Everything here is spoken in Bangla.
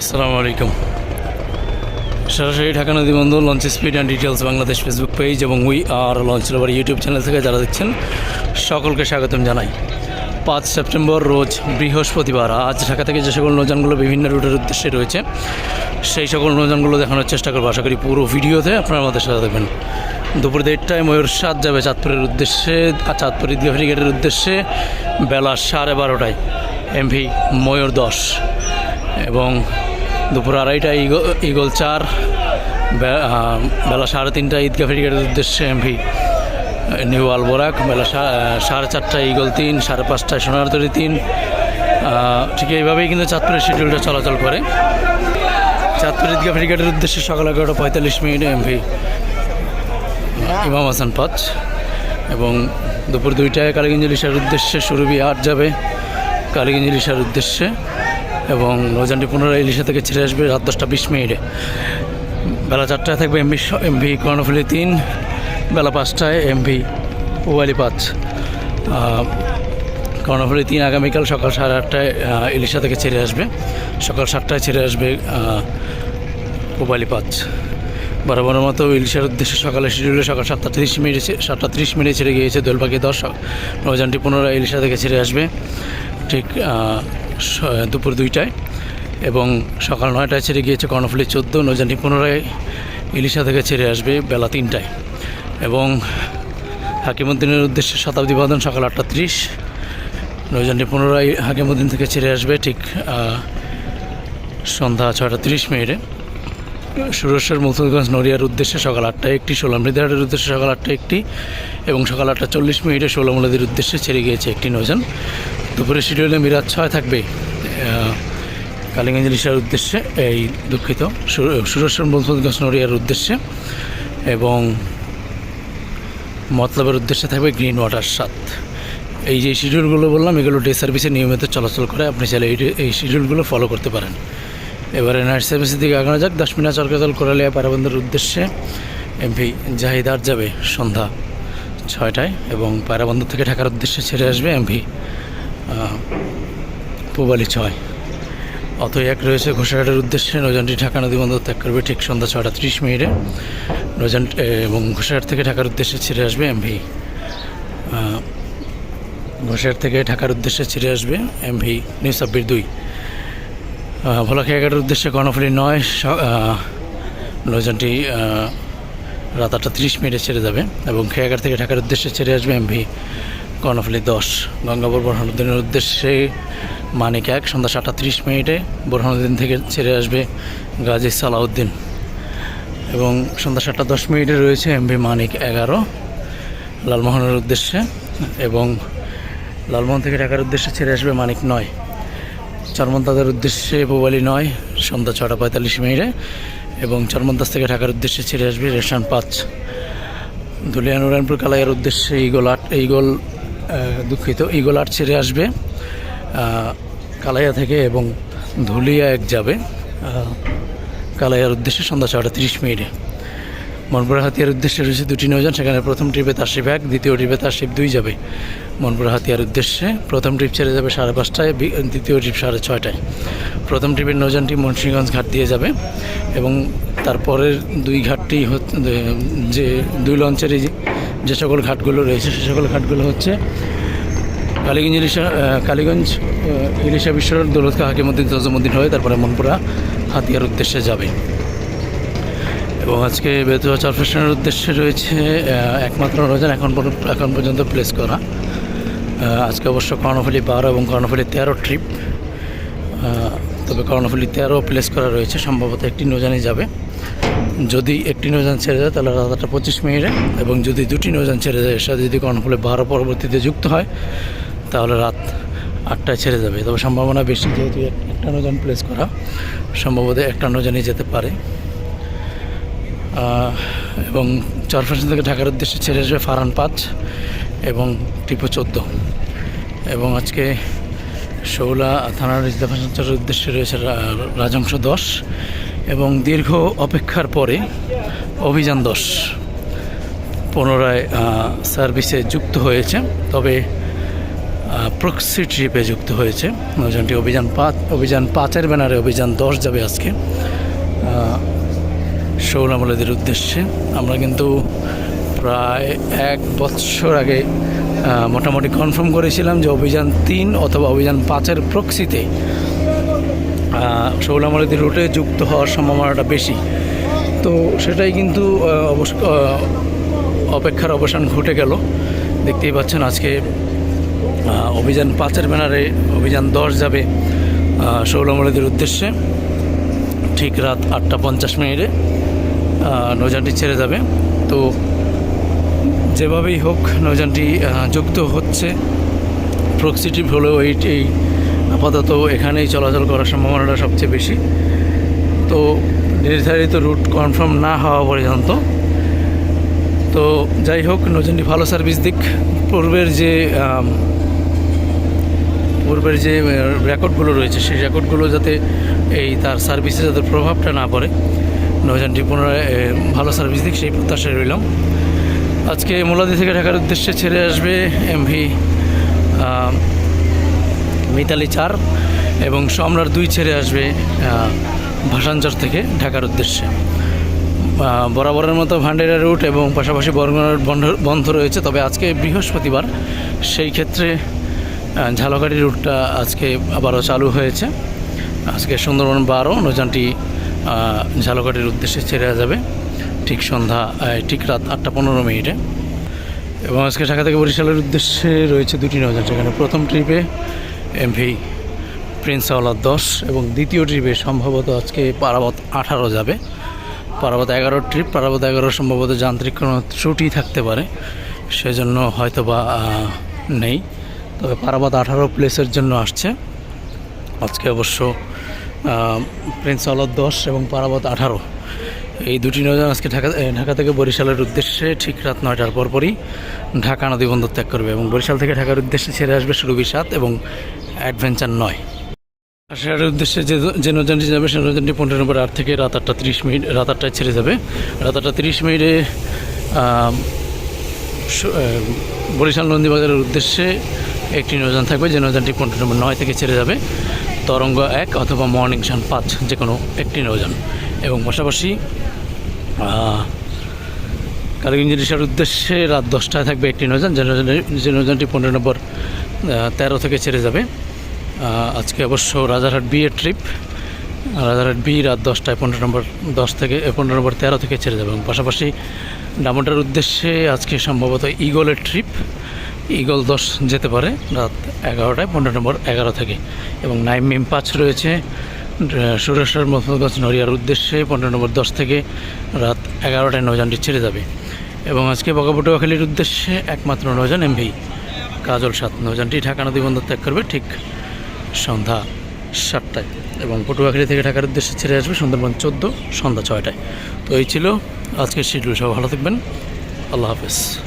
আসসালামু আলাইকুম সরাসরি ঢাকা নদী বন্ধু launch speed and details Bangladesh Facebook page এবং we are launch lover YouTube channel থেকে যারা দেখছেন, সকলকে স্বাগতম জানাই। পাঁচ সেপ্টেম্বর রোজ বৃহস্পতিবার, আজ ঢাকা থেকে যে সকল নৌযানগুলো বিভিন্ন রুটের উদ্দেশ্যে রয়েছে, সেই সকল নৌযানগুলো দেখানোর চেষ্টা করব। আশা করি পুরো ভিডিওতে আপনারা আমাদের সাথে দেখবেন দুপুর দেড়টায় ময়ূর সাত যাবে চাঁদপুরের উদ্দেশ্যে, চাঁদপুর ঈদগাহ ফেরিঘাটের উদ্দেশ্যে, বেলা সাড়ে বারোটায় এমভি ময়ূর দশ। এবং দুপুর আড়াইটায় ইগল ইগল চার বেলা সাড়ে তিনটায় ঈদগাহ ফেরিঘাটের উদ্দেশ্যে এমভি। নিউ আলবোরাক, বেলা সাড়ে চারটায় ইগল তিন, সাড়ে পাঁচটায় সোনারতরি তিন। ঠিক এইভাবেই কিন্তু চাঁদপুরের শিডিউলটা চলাচল করে। চাঁদপুর ঈদগাহ ফেরিঘাটের উদ্দেশ্যে সকাল এগারোটা পঁয়তাল্লিশ মিনিটে এমভি। ইমাম হাসান পাঁচ এবং দুপুর দুইটায় কালীগঞ্জ ইলিশার উদ্দেশ্যে সুরভি আট যাবে। কালীগঞ্জ ইলিশার উদ্দেশ্যে এবং নৌজানটি পুনরায় ইলিশা থেকে ছেড়ে আসবে রাত দশটা বিশ মিনিটে। বেলা চারটায় থাকবে এমভি এমভি কর্ণফুলি তিন, বেলা পাঁচটায় এমভি ওয়ালি পাঁচ কর্ণফুলি তিন আগামীকাল সকাল সাড়ে আটটায় ইলিশা থেকে ছেড়ে আসবে। সকাল সাতটায় ছেড়ে আসবে পোবালি পাঁচ বরাবরের মতো ইলিশার উদ্দেশ্যে সকালে শিডিউলে সকাল সাতটা তিরিশ মিনিটে সাতটা তিরিশ মিনিটে ছেড়ে গিয়েছে দোলপাখি দশ নৌযানটি পুনরায় ইলিশা থেকে ছেড়ে আসবে। ঠিক দুপুর দুইটায় এবং সকাল নয়টায় ছেড়ে গিয়েছে কর্ণফুলি চোদ্দ, নৌযানটি পুনরায় ইলিশা থেকে ছেড়ে আসবে বেলা তিনটায়। এবং হাকিমুদ্দিনের উদ্দেশ্যে শতাব্দী বাদন সকাল আটটা ত্রিশ। নৌযানটি পুনরায় হাকিমুদ্দিন থেকে ছেড়ে আসবে ঠিক সন্ধ্যা ছয়টা তিরিশ মিনিটে। সুরেশ্বর মুসলগঞ্জ নড়িয়ার উদ্দেশ্যে সকাল আটটায় একটি ষোলো মৃদাহাটের উদ্দেশ্যে সকাল আটটা একটি এবং সকাল আটটা চল্লিশ মিনিটে ষোলো মূলাদির উদ্দেশ্যে ছেড়ে গিয়েছে একটি নৌযান। দুপুরে শিডিউলে মিরাজ ছয় থাকবে কালীগঞ্জ ইলিশার উদ্দেশ্যে এই দুঃখিত। সুরেশ্বর মুসলগঞ্জ নড়িয়ার উদ্দেশ্যে এবং মতলবের উদ্দেশ্যে থাকবে গ্রিন ওয়াটার সাত। এই যে শিডিউলগুলো বললাম, এগুলো ডে সার্ভিসে নিয়মিত চলাচল করে। আপনি চাইলে এই শিডিউলগুলো ফলো করতে পারেন। এবারে নাইট সার্ভিসের দিকে আগানো যাক। দশ মিনিট চরকাতল কোরালিয়া পারাবন্দের উদ্দেশ্যে এমপি জাহিদার যাবে সন্ধ্যা ছয়টায় এবং পায়রাবন্দর থেকে ঢাকার উদ্দেশ্যে ছেড়ে আসবে এমপি পুবালি ছয়। অত এক রয়েছে ঘোষাঘাটের উদ্দেশ্যে, নৌযানটি ঢাকা নদী বন্দর ত্যাগ করবে ঠিক সন্ধ্যা ছটা ত্রিশ মিনিটে। নৌযান এবং ঘোষাঘাট থেকে ঢাকার উদ্দেশ্যে ছেড়ে আসবে এমভি। ঘোষাঘাট থেকে ঢাকার উদ্দেশ্যে ছেড়ে আসবে এমভি নিউ সাব্বির দুই। ভোলা খেয়াঘাটের উদ্দেশ্যে কর্ণফুলি নয় নৌযানটি রাত আটটা তিরিশ মিনিটে ছেড়ে যাবে এবং খেয়াঘাট থেকে ঢাকার উদ্দেশ্যে ছেড়ে আসবে এমভি। কর্ণফুলি দশ গঙ্গাবর বোরহানুদ্দিনের উদ্দেশ্যে মানিক এক, সন্ধ্যা সাতটা তিরিশ মিনিটে বোরহানুদ্দিন থেকে ছেড়ে আসবে গাজী সালাউদ্দিন। এবং সন্ধ্যা সাতটা দশ মিনিটে রয়েছে এমভি মানিক এগারো, লালমোহনের উদ্দেশ্যে, এবং লালমোহন থেকে ঢাকার উদ্দেশ্যে ছেড়ে আসবে মানিক নয়। চরমন্তাদের উদ্দেশ্যে পোবালি নয়, সন্ধ্যা ছটা পঁয়তাল্লিশ মিনিটে, এবং চরমন্তাজ থেকে ঢাকার উদ্দেশ্যে ছেড়ে আসবে রেশন পাঁচ। ধুলিয়া নুরায়ণপুর কালাইয়ের উদ্দেশ্যে ইগল আট ইগল দুঃখিত ইগল আট ছেড়ে আসবে। কালাইয়া থেকে এবং ধুলিয়া এক যাবে। কালাইয়ার উদ্দেশ্যে সন্ধ্যা ছটা তিরিশ মিনিটে। মনপুরা হাতিয়ার উদ্দেশ্যে রয়েছে দুটি নৌযান, সেখানে প্রথম ট্রিপে তারশিপ এক, দ্বিতীয় ট্রিপে তারশিপ দুই যাবে। মনপুরা হাতিয়ার উদ্দেশ্যে প্রথম ট্রিপ ছেড়ে যাবে সাড়ে পাঁচটায় দ্বিতীয় ট্রিপ সাড়ে ছয়টায়। প্রথম ট্রিপের নৌযানটি মুন্সিগঞ্জ ঘাট দিয়ে যাবে এবং তারপরের দুই ঘাটটি যে দুই লঞ্চের যে সকল ঘাটগুলো রয়েছে, সে সকল ঘাটগুলো হচ্ছে কালীগঞ্জ ইলিশা কালীগঞ্জ ইলিশা বিশ্বর দৌলত হাকিমুদ্দিন, তজমুদ্দিন হয়ে তারপরে মনপুরা হাতিয়ার উদ্দেশ্যে যাবে। এবং আজকে বেতুয়া চরফেশনের উদ্দেশ্যে রয়েছে একমাত্র নৌযান এখন এখন পর্যন্ত প্লেস করা। আজকে অবশ্য কর্ণফুলি বারো এবং কর্ণফুলি তেরো ট্রিপ তবে কর্ণফুলি তেরো প্লেস করা রয়েছে, সম্ভবত একটি নৌযানই যাবে। যদি একটি নৌযান ছেড়ে যায়, তাহলে রাত আটটা পঁচিশ মিনিটে। এবং যদি দুটি নৌযান ছেড়ে যায়, এর সাথে যদি কর্ণফুলি বারো পরবর্তীতে যুক্ত হয়, তাহলে রাত আটটায় ছেড়ে যাবে। তবে সম্ভাবনা বেশি যেহেতু এক- একটা নৌযান প্লেস করা, সম্ভবত একটা নৌযানই যেতে পারে। এবং চরফাশন থেকে ঢাকার উদ্দেশ্যে ছেড়ে আসবে ফারান পাঁচ এবং টিপো চোদ্দ। এবং আজকে শৌলা থানার ইস্তাফাসের উদ্দেশ্যে রয়েছে রাজংশ দশ এবং দীর্ঘ অপেক্ষার পরে অভিযান দশ পুনরায় সার্ভিসে যুক্ত হয়েছে। তবে প্রক্সি ট্রিপে যুক্ত হয়েছে। নৌযানটি অভিযান পাঁচ অভিযান পাঁচের ব্যানারে অভিযান দশ যাবে আজকে। শৌলামলেদের উদ্দেশ্যে। আমরা কিন্তু প্রায় এক বৎসর আগে মোটামুটি কনফার্ম করেছিলাম যে অভিযান তিন অথবা অভিযান পাঁচের প্রক্সিতে শৌলামলেদের রুটে যুক্ত হওয়ার সম্ভাবনাটা বেশি। তো সেটাই কিন্তু অপেক্ষার অবসান ঘটে গেল। দেখতেই পাচ্ছেন আজকে অভিযান পাঁচের ব্যানারে অভিযান দশ যাবে শৌলামলেদের উদ্দেশ্যে। ঠিক রাত আটটা পঞ্চাশ মিনিটে আহ, নৌযানটি ছেড়ে যাবে। তো যেভাবেই হোক নৌযানটি আহ, যুক্ত হচ্ছে প্রক্সিটিভ হলেও এই এই আপাতত এখানেই চলাচল করার সম্ভাবনাটা সবচেয়ে বেশি। তো নির্ধারিত রুট কনফার্ম না হওয়া পর্যন্ত তো যাই হোক নৌযানটি ভালো সার্ভিস দিক। পূর্বের যে পূর্বের যে রেকর্ডগুলো রয়েছে, সেই রেকর্ডগুলো যাতে এই তার সার্ভিসে যাতে প্রভাবটা না পড়ে, নৌযানটি পুনরায় ভালো সার্ভিস দিক, সেই প্রত্যাশায় রইলাম। আজকে মোলাদি থেকে ঢাকার উদ্দেশ্যে ছেড়ে আসবে এমভি মিতালি চার এবং সম্রাট দুই ছেড়ে আসবে ভাসানচর থেকে ঢাকার উদ্দেশ্যে। বরাবরের মতো ভান্ডেরা রুট এবং পাশাপাশি বরগুনার বন্ধ বন্ধ রয়েছে, তবে আজকে বৃহস্পতিবার, সেই ক্ষেত্রে ঝালকাঠি রুটটা আজকে আবারও চালু হয়েছে। আজকে সুন্দরবন বারো, নৌযানটি ঝালকাঠির উদ্দেশ্যে ছেড়ে যাবে ঠিক সন্ধ্যা ঠিক রাত আটটা পনেরো মিনিটে। এবং আজকে ঢাকা থেকে বরিশালের উদ্দেশ্যে রয়েছে দুটি নৌযান, সেখানে প্রথম ট্রিপে এমভি প্রিন্স আওলাদ দশ এবং দ্বিতীয় ট্রিপে সম্ভবত আজকে পারাবত আঠারো যাবে। পারাবত এগারো ট্রিপ, পারাবত এগারো সম্ভবত যান্ত্রিক কোনো ত্রুটি থাকতে পারে, সেজন্য হয়তো বা নেই। তবে পারাবত আঠারো প্লেসের জন্য আসছে। আজকে অবশ্য প্রিন্স আওলাদ দশ এবং পারাবত আঠারো। এই দুটি নৌযান আজকে ঢাকা ঢাকা থেকে বরিশালের উদ্দেশ্যে ঠিক রাত নয়টার পরপরই ঢাকা নদী বন্দর ত্যাগ করবে এবং বরিশাল থেকে ঢাকার উদ্দেশ্যে ছেড়ে আসবে সুরভি সাত এবং অ্যাডভেঞ্চার নয়। আসার উদ্দেশ্যে যে যে নৌযানটি যাবে সেই নৌযানটি পনেরো নম্বর আট থেকে রাত আটটা তিরিশ মিনিট, রাত আটটায় ছেড়ে যাবে। রাত আটটা তিরিশ মিনিটে সু- বরিশাল নন্দীবাজারের উদ্দেশ্যে একটি নৌযান থাকবে, যে নৌযানটি পনেরো নম্বর নয় থেকে ছেড়ে যাবে। তরঙ্গ এক অথবা মর্নিং সান পাঁচ যে কোনো একটি নৌযান এবং পাশাপাশি কালীগঞ্জ রিসার উদ্দেশ্যে রাত দশটায় থাকবে একটি নৌযান যে নৌযান- যে নৌযানটি পনেরো নম্বর তেরো থেকে ছেড়ে যাবে। আজকে অবশ্য রাজারহাট বি এর ট্রিপ রাজারহাট বি রাত দশটায় পনেরো নম্বর দশ থেকে পনেরো নম্বর তেরো থেকে ছেড়ে যাবে। এবং পাশাপাশি ডামোটার উদ্দেশ্যে আজকে সম্ভবত ইগলের ট্রিপ ইগল দশ যেতে পারে, রাত এগারোটায়, পনেরো নম্বর এগারো থেকে। এবং নাইম মিম পাঁচ রয়েছে সুরেশ্বর মোহাম্মদগঞ্জ নড়িয়ার উদ্দেশ্যে পনেরো নম্বর দশ থেকে রাত এগারোটায় নৌযানটি ছেড়ে যাবে। এবং আজকে বগাপটুয়াখালীর উদ্দেশ্যে একমাত্র নৌযান এমভি, কাজল সাত। নৌযানটি ঢাকা নদী বন্দর ত্যাগ করবে ঠিক সন্ধ্যা সাতটায়। এবং পটুয়াখালী থেকে ঢাকার উদ্দেশ্যে ছেড়ে আসবে সুন্দরবন চোদ্দ, সন্ধ্যা ছয়টায়। তো এই ছিল আজকের শিডিউল সব ভালো থাকবেন। আল্লাহ হাফেজ।